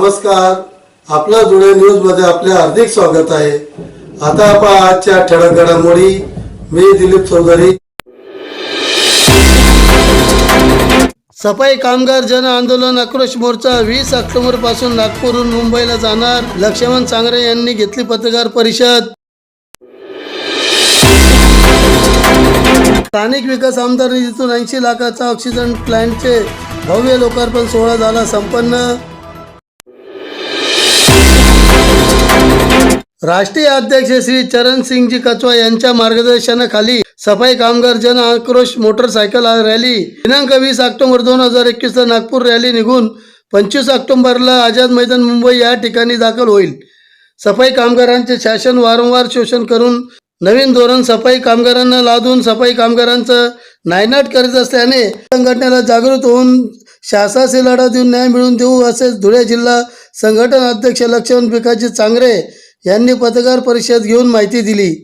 नमस्कार. आपला जुळे न्यूजमध्ये आपले हार्दिक स्वागत आहे. आता आपण आजच्या ठळक घडामोडी. मी दिलीप चौधरी. सफाई कामगार जन आंदोलन आक्रोश मोर्चा वीस ऑक्टोबरपासून नागपूरहून मुंबईला जाणार लक्ष्मण सांगरे यांनी घेतली पत्रकार परिषद. स्थानिक विकास आमदार निधीतून ऐंशी लाखाचा ऑक्सिजन प्लांटचे भव्य लोकार्पण सोहळा झाला संपन्न. राष्ट्रीय अध्यक्ष श्री चरण सिंगजी कचवा यांच्या मार्गदर्शनाखाली सफाई कामगार जन आक्रोश मोटरसायकल रॅली. दिनांक वीस ऑक्टोबर दोन हजार एकवीस नागपूर रॅली निघून पंचवीस ऑक्टोबरला आझाद मैदान मुंबई या ठिकाणी दाखल होईल. सफाई कामगारांचे शासन वारंवार शोषण करून नवीन धोरण सफाई कामगारांना लादून सफाई कामगारांचं नायनाट करत असल्याने संघटनेला जागृत होऊन शासनाशी लढा देऊन न्याय मिळवून देऊ असे धुळे जिल्हा संघटन अध्यक्ष लक्ष्मण भिकाजी चांगरे यांनी पत्रकार परिषद घेऊन माहिती दिली.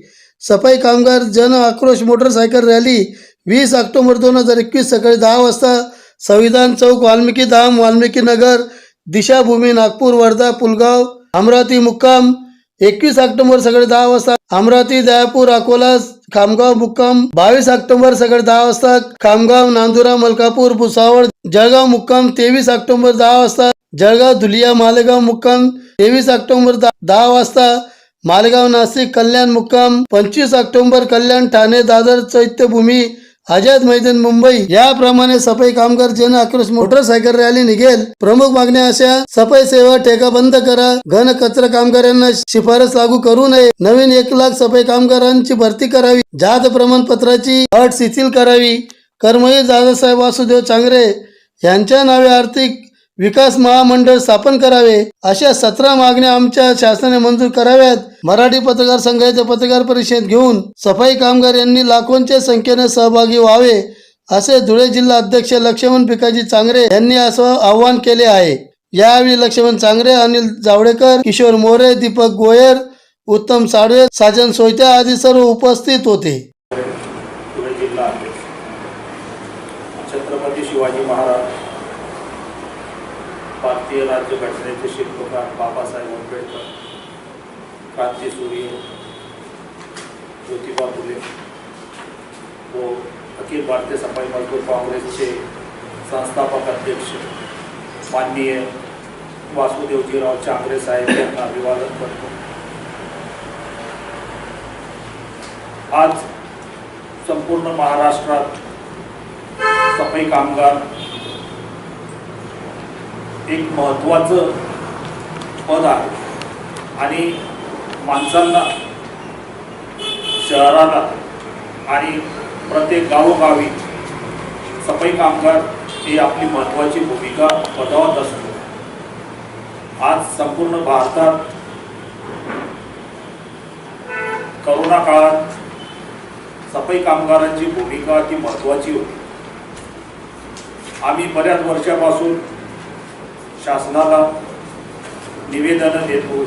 सफाई कामगार जन आक्रोश मोटरसायकल रॅली वीस ऑक्टोबर दोन हजार एकवीस सकाळी दहा वाजता संविधान चौक वाल्मिकी धाम वाल्मिकी नगर दिशाभूमी नागपूर वर्धा पुलगाव अमरावती मुक्काम. एकवीस ऑक्टोबर सकाळी दहा वाजता अमरावती दयापूर अकोला खामगाव मुक्काम. बावीस ऑक्टोबर सकाळी दहा वाजता खामगाव नांदुरा मलकापूर भुसावळ जळगाव मुक्काम. तेवीस ऑक्टोबर दहा वाजता जळगाव धुलिया मालेगाव मुक्काम तेवीस ऑक्टोबर दहा वाजता मालेगाव नाशिक कल्याण मुक्काम पंचवीस ऑक्टोबर कल्याण ठाणे दादर चैत्यभूमी आझाद मैदान मुंबई. याप्रमाणे सफाई कामगार जन आक्रोश मोटरसायकल रॅली निघेल. प्रमुख मागण्या अशा सफाई सेवा ठेका बंद करा. घन कचरा कामगारांना शिफारस लागू करू नये. नवीन एक लाख सफाई कामगारांची भरती करावी. जात प्रमाणपत्राची अट शिथिल करावी. कर्मवीर दादासाहेब वासुदेव चांगरे यांच्या नावे आर्थिक विकास महामंडळ स्थापन करावे अशा सतरा मागण्या आमच्या शासनाने मंजूर कराव्यात. मराठी पत्रकार संघाचे पत्रकार परिषद घेऊन सफाई कामगार यांनी लाखोंच्या संख्येने सहभागी व्हावे असे धुळे जिल्हा अध्यक्ष लक्ष्मण पिकाजी चांगरे यांनी असं आवाहन केले आहे. यावेळी लक्ष्मण चांगरे अनिल जावडेकर किशोर मोरे दीपक गोयर उत्तम साडवे साजन सोयत्या आदी सर्व उपस्थित होते. छत्रपती शिवाजी महाराज भारतीय राज्यघटनेचे शिल्पकार बाबासाहेब आंबेडकर क्रांती सूर्य ज्योतिबा फुले व अखिल भारतीय सफाई मजदूर काँग्रेसचे संस्थापक अध्यक्ष माननीय वासुदेवजीराव चांगरे साहेब यांना अभिवादन करतो. आज संपूर्ण महाराष्ट्रात सफाई कामगार एक महत्त्वाचं पद आहे. आणि माणसांना शहराला आणि प्रत्येक गावोगावी सफाई कामगार ही आपली महत्त्वाची भूमिका बजावत असतो. आज संपूर्ण भारतात करोना काळात सफाई कामगारांची भूमिका ती महत्त्वाची होती. आम्ही बऱ्याच वर्षापासून शासनाला निवेदनं देतो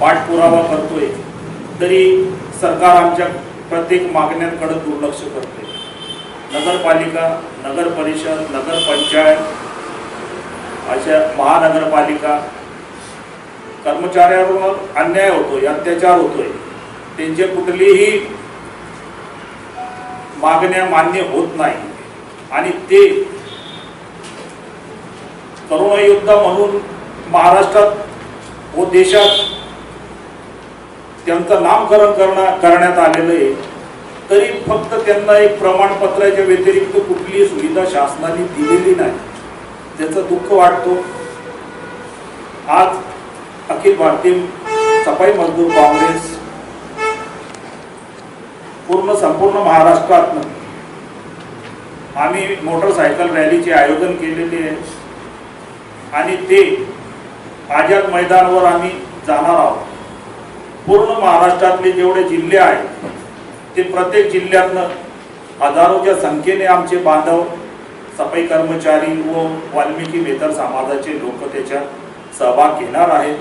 पाठपुरावा करतोय तरी सरकार आमच्या प्रत्येक मागण्यांकडे दुर्लक्ष करते नगरपालिका नगर परिषद नगरपंचायत अशा महानगरपालिका कर्मचाऱ्यांवर अन्याय होतोय अत्याचार होतोय. त्यांचे कुठलीही मागण्या मान्य होत नाही. आणि ते करोना योद्धा म्हणून महाराष्ट्रात व देशात त्यांचं नामकरण करणा करण्यात आलेलं आहे. तरी फक्त त्यांना एक प्रमाणपत्राच्या व्यतिरिक्त कुठलीही सुविधा शासनाने दिलेली नाही. त्याचं दुःख वाटतो. आज अखिल भारतीय सफाई मजदूर काँग्रेस पूर्ण संपूर्ण महाराष्ट्रात आम्ही मोटरसायकल रॅलीचे आयोजन केलेले आहे. आणि ते आझाद मैदानावर आम्ही जाणार आहोत. पूर्ण महाराष्ट्रातले जेवढे जिल्हे आहेत ते प्रत्येक जिल्ह्यातनं हजारोच्या संख्येने आमचे बांधव सफाई कर्मचारी व वाल्मिकी मेहतर समाजाचे लोक त्याच्यात सहभाग घेणार आहेत.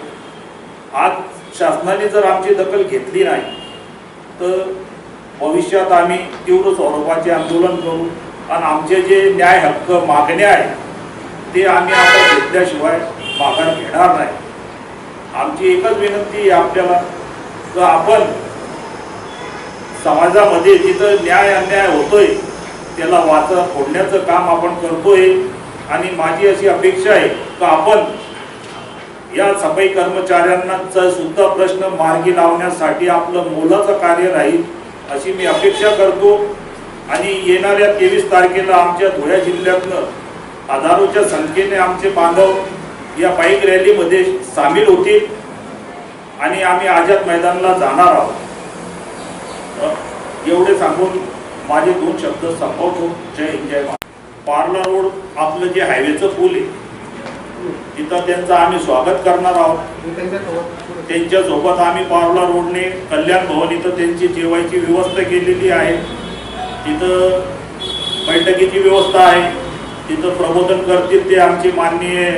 आज शासनाने जर आमची दखल घेतली नाही तर भविष्यात आम्ही तीव्र स्वरूपाचे आंदोलन करू आणि आमचे जे न्याय हक्क मागण्या आहेत ते आम्ही आता घेतल्याशिवाय माघार घेणार नाही. आमची एकच विनंती आहे आपल्याला तर आपण समाजामध्ये जिथं न्याय अन्याय होतोय त्याला वाचा फोडण्याचं काम आपण करतोय. आणि माझी अशी अपेक्षा आहे की आपण या सफाई कर्मचाऱ्यांना सुद्धा प्रश्न मार्गी लावण्यासाठी आपलं मोलाचं कार्य राहील अशी मी अपेक्षा करतो. आणि येणाऱ्या तेवीस तारखेला आमच्या धुळ्या जिल्ह्यातनं हजारोच्या संख्येने आमचे बांधव या बाईक रॅलीमध्ये सामील होतील आणि आम्ही आझाद मैदानाला जाणार आहोत. एवढे सांगून माझे दोन शब्द संपवतो. जय जय पार्ला रोड आपलं जे हायवेचं पूल आहे तिथं त्यांचं आम्ही स्वागत करणार आहोत. त्यांच्यासोबत आम्ही पार्ला रोडने कल्याण भवन इथं त्यांची जेवायची व्यवस्था केलेली आहे. तिथं बैठकीची व्यवस्था आहे. तिथं प्रबोधन करतील ते आमचे माननीय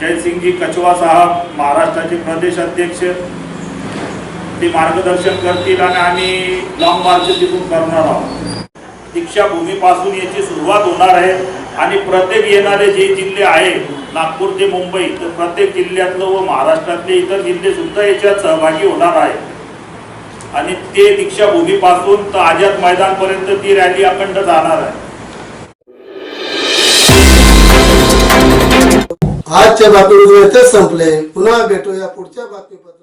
जयसिंगजी कचवा साहेब महाराष्ट्राचे प्रदेश अध्यक्ष. ते मार्गदर्शन करतील आणि आम्ही लॉंग मार्च तिथून करणार आहोत. दीक्षाभूमीपासून याची सुरुवात होणार आहे आणि प्रत्येक येणारे जे जिल्हे आहे नागपूर ते मुंबई तर प्रत्येक जिल्ह्यातलं व महाराष्ट्रातले इतर जिल्हे सुद्धा याच्यात सहभागी होणार आहे. आणि ते दीक्षाभूमीपासून तर आझाद मैदानपर्यंत ती रॅली अखंड जाणार आहे. आजच्या बातमीमध्ये येथेच संपले. पुन्हा भेटूया पुढच्या बातमीपत्र